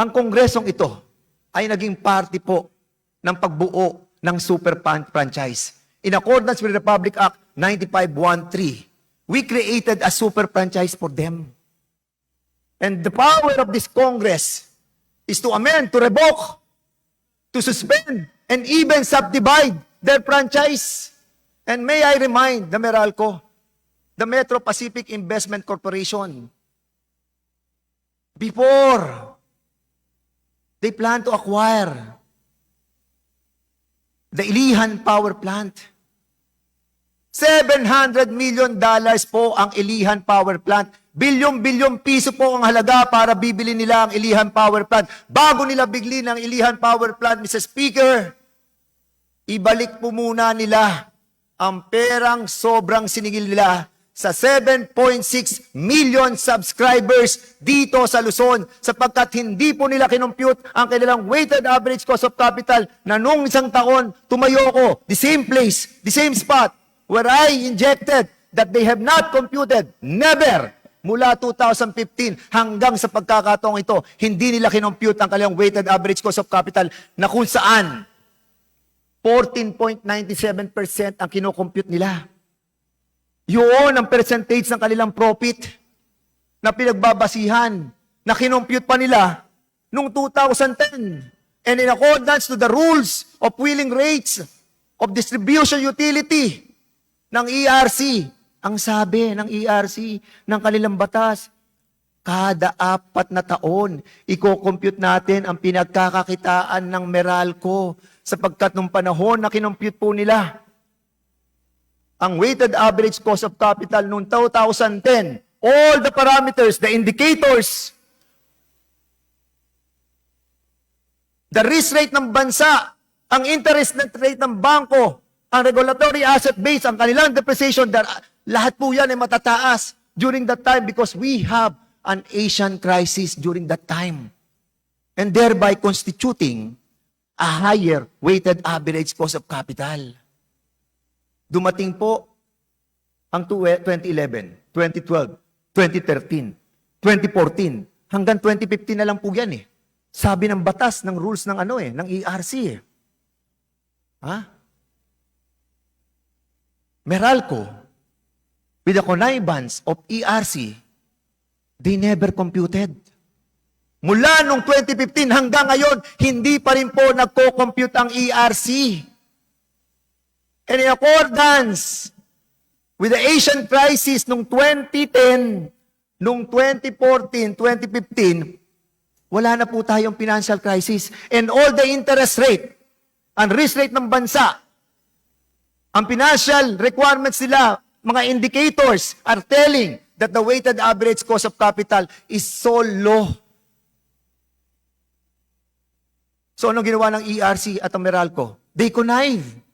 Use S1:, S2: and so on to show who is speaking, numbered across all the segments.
S1: ang kongresong ito ay naging party po ng pagbuo ng super franchise. In accordance with Republic Act 9513, we created a super franchise for them. And the power of this Congress is to amend, to revoke, to suspend, and even subdivide their franchise. And may I remind the Meralco, the Metro Pacific Investment Corporation, before they plan to acquire the Ilihan Power Plant, 700 million dollars po ang Ilihan Power Plant. Bilyong-bilyong piso po ang halaga para bibili nila ang Ilihan Power Plant. Bago nila bigli ng Ilihan Power Plant, Mr. Speaker, ibalik po muna nila ang perang sobrang siningil nila sa 7.6 million subscribers dito sa Luzon sapagkat hindi po nila kinompute ang kanilang weighted average cost of capital na nung isang taon tumayo ko, the same place, the same spot where I injected that they have not computed, never, mula 2015 hanggang sa pagkakataong ito, hindi nila kinompute ang kanilang weighted average cost of capital na kung saan 14.97% ang kinocompute nila. Yun ang percentage ng kanilang profit na pinagbabasihan na kinompute pa nila noong 2010. And in accordance to the rules of wheeling rates of distribution utility ng ERC, ang sabi ng ERC ng kanilang batas, kada apat na taon, i-compute natin ang pinagkakakitaan ng Meralco sapagkat nung panahon na kinompute po nila, ang weighted average cost of capital noong 2010, all the parameters, the indicators, the risk rate ng bansa, ang interest rate ng bangko, ang regulatory asset base, ang kanilang depreciation, lahat po yan ay matataas during that time because we have an Asian crisis during that time. And thereby constituting a higher weighted average cost of capital. Dumating po ang tw- 2011, 2012, 2013, 2014, hanggang 2015 na lang po yan eh. Sabi ng batas, ng rules ng ano eh, ng ERC eh. Ha? Meralco, with the connivance of ERC, they never computed. Mula nung 2015 hanggang ngayon, hindi pa rin po nagko-compute ang ERC. And in accordance with the Asian crisis nung 2010, nung 2014, 2015, wala na po tayong financial crisis. And all the interest rate, ang risk rate ng bansa, ang financial requirements nila, mga indicators are telling that the weighted average cost of capital is so low. So anong ginawa ng ERC at ang Meralco? They connive.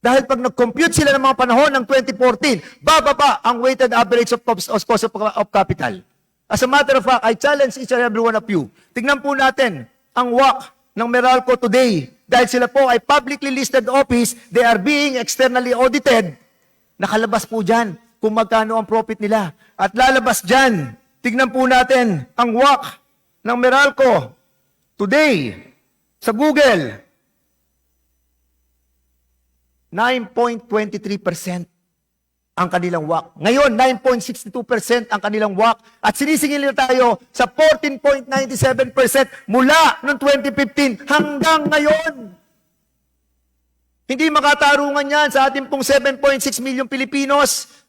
S1: Dahil pag nag-compute sila ng mga panahon ng 2014, bababa ang weighted average of of, of, of capital. As a matter of fact, I challenge each and every one of you. Tignan po natin ang WAC ng Meralco today. Dahil sila po ay publicly listed office, they are being externally audited. Nakalabas po dyan kung magkano ang profit nila. At lalabas dyan, tignan po natin ang WAC ng Meralco today sa Google. 9.23% ang kanilang WAC. Ngayon, 9.62% ang kanilang WAC. At sinisingil na tayo sa 14.97% mula noong 2015 hanggang ngayon. Hindi makatarungan yan sa ating pong 7.6 million Pilipinos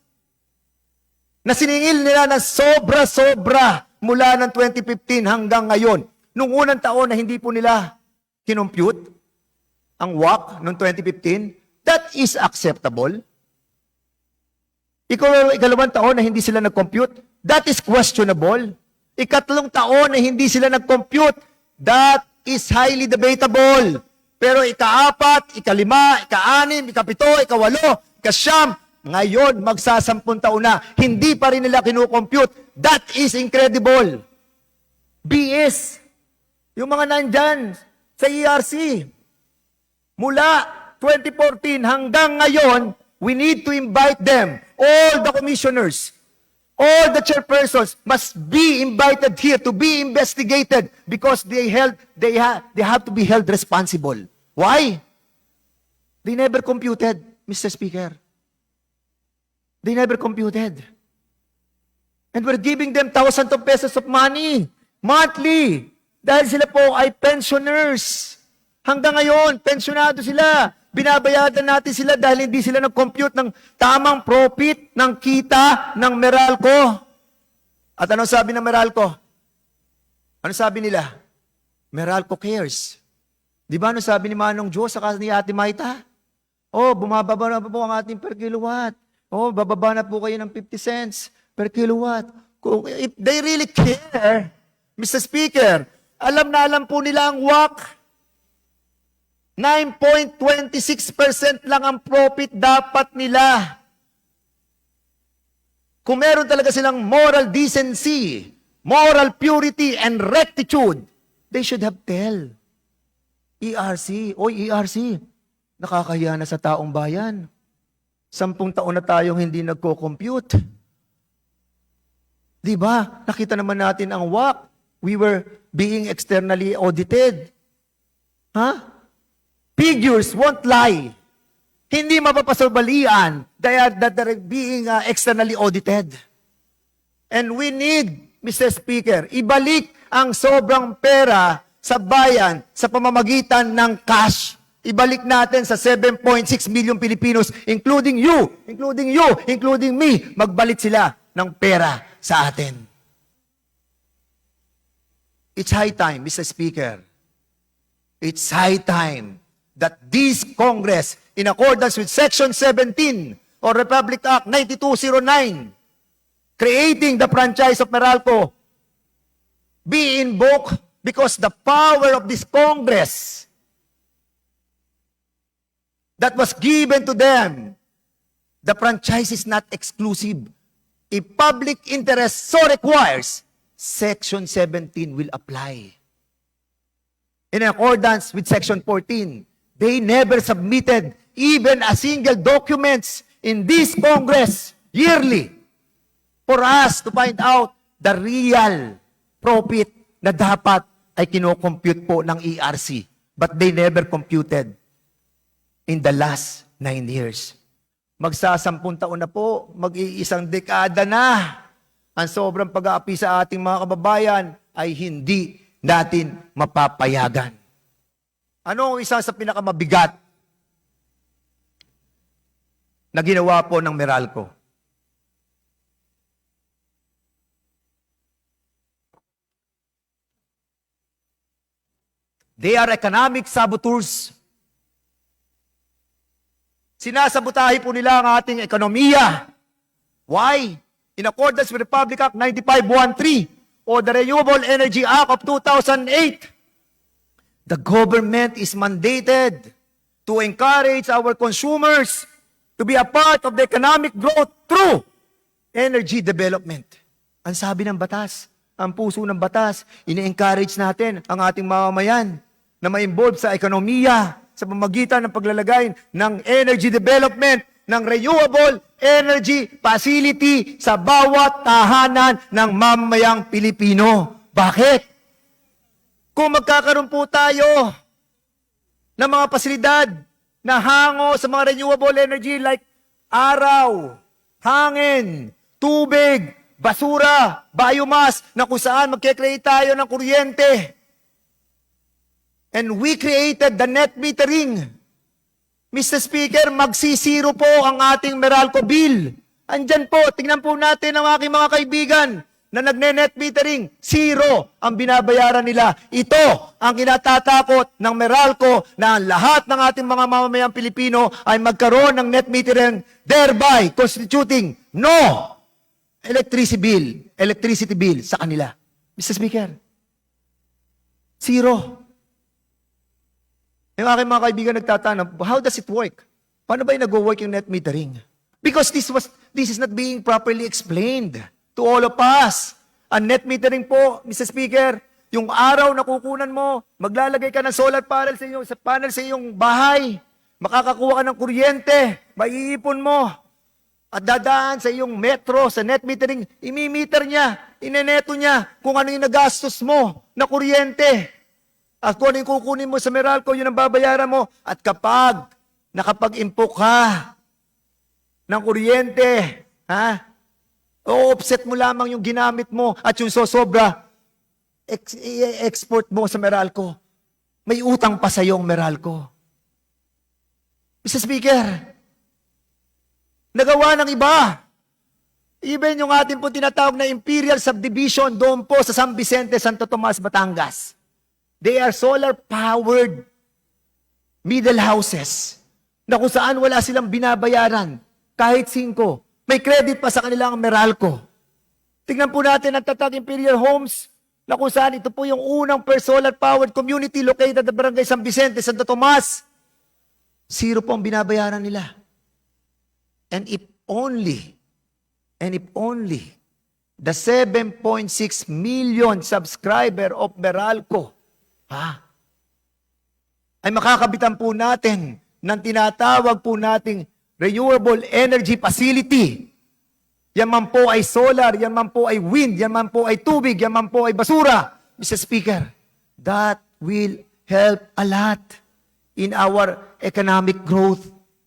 S1: na siningil nila ng sobra-sobra mula ng 2015 hanggang ngayon. Nung unang taon na hindi po nila kinompute ang WAC noong 2015, that is acceptable. Ikaw, ikalawang taon na hindi sila nag-compute, that is questionable. Ikatlong taon na hindi sila nag-compute, that is highly debatable. Pero ikaapat, ikalima, ikaanim, ikapito, ikawalo, ikasyam, ngayon, magsasampung taon na, hindi pa rin nila kinukompute. That is incredible. BS. Yung mga nandyan sa ERC. Mula 2014 hanggang ngayon, we need to invite them, all the commissioners, all the chairpersons must be invited here to be investigated because they held they ha, they have to be held responsible. Why? They never computed, Mr. Speaker. They never computed. And we're giving them thousands of pesos of money monthly dahil sila po ay pensioners. Hanggang ngayon, pensionado sila. Binabayadan natin sila dahil hindi sila nag-compute ng tamang profit ng kita ng Meralco. At ano sabi ng Meralco? Ano sabi nila? Meralco cares. Di ba ano sabi ni Manong Diyos sa ni Ate Maita? Oh, bumababa na po ang ating per kilowatt. Oh, bababa na po kayo ng 50 cents per kilowatt. Kung, if they really care, Mr. Speaker, alam na alam po nila ang WAC. 9.26% lang ang profit dapat nila. Kung meron talaga silang moral decency, moral purity, and rectitude, they should have tell. ERC, oy ERC, nakakahiya na sa taong bayan. Sampung taon na tayong hindi nagko-compute. Di ba? Nakita naman natin ang WAC. We were being externally audited. Ha? Figures won't lie. Hindi mapapasabalian they are, that they're being uh, externally audited. And we need, Mr. Speaker, ibalik ang sobrang pera sa bayan sa pamamagitan ng cash. Ibalik natin sa 7.6 million Pilipinos, including you, including you, including me, magbalik sila ng pera sa atin. It's high time, Mr. Speaker. It's high time that this Congress, in accordance with Section 17 or Republic Act 9209, creating the franchise of Meralco, be invoked because the power of this Congress that was given to them, the franchise is not exclusive. If public interest so requires, Section 17 will apply. In accordance with Section 14, they never submitted even a single documents in this Congress yearly for us to find out the real profit na dapat ay kinocompute po ng ERC. But they never computed in the last nine years. Magsasampung taon na po, mag-iisang dekada na. Ang sobrang pag-aapi sa ating mga kababayan ay hindi natin mapapayagan. Ano ang isa sa pinakamabigat na ginawa po ng Meralco? They are economic saboteurs. Sinasabotahe po nila ang ating ekonomiya. Why? In accordance with Republic Act 9513 or the Renewable Energy Act of 2008, the government is mandated to encourage our consumers to be a part of the economic growth through energy development. Ang sabi ng batas, ang puso ng batas, ini-encourage natin ang ating mamamayan na ma-involve sa ekonomiya sa pamagitan ng paglalagay ng energy development ng renewable energy facility sa bawat tahanan ng mamamayang Pilipino. Bakit? Kung magkakaroon po tayo ng mga pasilidad na hango sa mga renewable energy like araw, hangin, tubig, basura, biomass, na kung saan magkikreate tayo ng kuryente. And we created the net metering. Mr. Speaker, magsisiro po ang ating Meralco bill. Andyan po, tingnan po natin ang aking mga kaibigan na nagne-net metering, zero ang binabayaran nila. Ito ang kinatatakot ng Meralco na ang lahat ng ating mga mamamayang Pilipino ay magkaroon ng net metering, thereby constituting no electricity bill, electricity bill sa kanila. Mr. Speaker, zero. Yung aking mga kaibigan nagtatanong, how does it work? Paano ba yung nag-work yung net metering? Because this was this is not being properly explained to all of us. Ang net metering po, Mr. Speaker, yung araw na kukunan mo, maglalagay ka ng solar panel sa iyong, sa panel sa iyong bahay, makakakuha ka ng kuryente, maiipon mo. at dadaan sa iyong metro, sa net metering, imimiter niya, ineneto niya kung ano yung nagastos mo na kuryente. At kung ano yung kukunin mo sa Meralco, yun ang babayaran mo. At kapag nakapag-impok ka ng kuryente, ha? O-offset mo lamang yung ginamit mo at yung sosobra, ex- i-export mo sa Meralco. May utang pa sa yung Meralco. Mr. Speaker, nagawa ng iba. Even yung ating po tinatawag na Imperial Subdivision doon po sa San Vicente, Santo Tomas, Batangas. They are solar-powered middle houses na kung saan wala silang binabayaran kahit singko. May credit pa sa kanila ang Meralco. Tingnan po natin ang Tatag Imperial Homes na kung saan ito po yung unang per solar-powered community located at Barangay San Vicente, Santo Tomas. Zero po ang binabayaran nila. And if only, and if only, the 7.6 million subscriber of Meralco, ha, ay makakabitan po natin ng tinatawag po nating renewable energy facility. Yan man po ay solar, yan man po ay wind, yan man po ay tubig, yan man po ay basura. Mr. Speaker, that will help a lot in our economic growth.